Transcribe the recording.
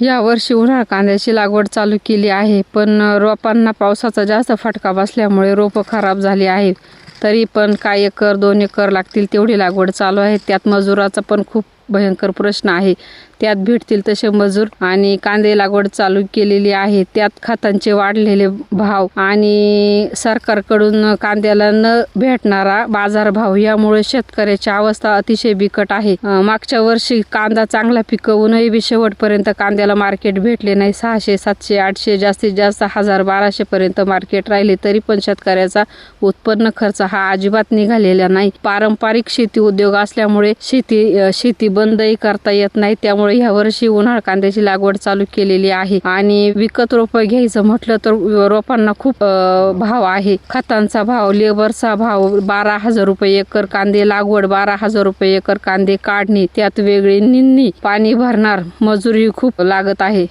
या वर्षी उन्हाळ कांद्याची लागवड चालू केली आहे पण रोपांना पावसाचा जास्त फटका बसल्यामुळे रोपं खराब झाली आहेत. तरी पण काय एकर दोन एकर लागतील तेवढी लागवड चालू आहे. त्यात मजुराचा पण खूप भयंकर प्रश्न आहे. त्यात भेटतील तसे मजूर आणि कांदे लागवड चालू केलेली आहे. त्यात खतांचे वाढलेले भाव आणि सरकारकडून कांद्याला न भेटणारा बाजारभाव यामुळे शेतकऱ्याची अवस्था अतिशय बिकट आहे. मागच्या वर्षी कांदा चांगला पिकवूनही बी शेवटपर्यंत कांद्याला मार्केट भेटले नाही. सहाशे सातशे आठशे जास्तीत जास्त हजार बाराशे पर्यंत मार्केट राहिले. तरी पण शेतकऱ्याचा उत्पन्न खर्च हा अजिबात निघालेला नाही. पारंपरिक शेती उद्योग असल्यामुळे शेती शेती बंदही करता येत नाही. त्यामुळे ह्या वर्षी उन्हाळ कांद्याची लागवड चालू केलेली आहे. आणि विकत रोप घ्यायचं म्हटलं तर रोपांना खूप भाव आहे. खतांचा भाव लेबरचा भाव बारा हजार रुपये एकर कांदे लागवड बारा हजार रुपये एकर कांदे काढणे त्यात वेगळी निंदणी पाणी भरणार मजुरी खूप लागत आहे.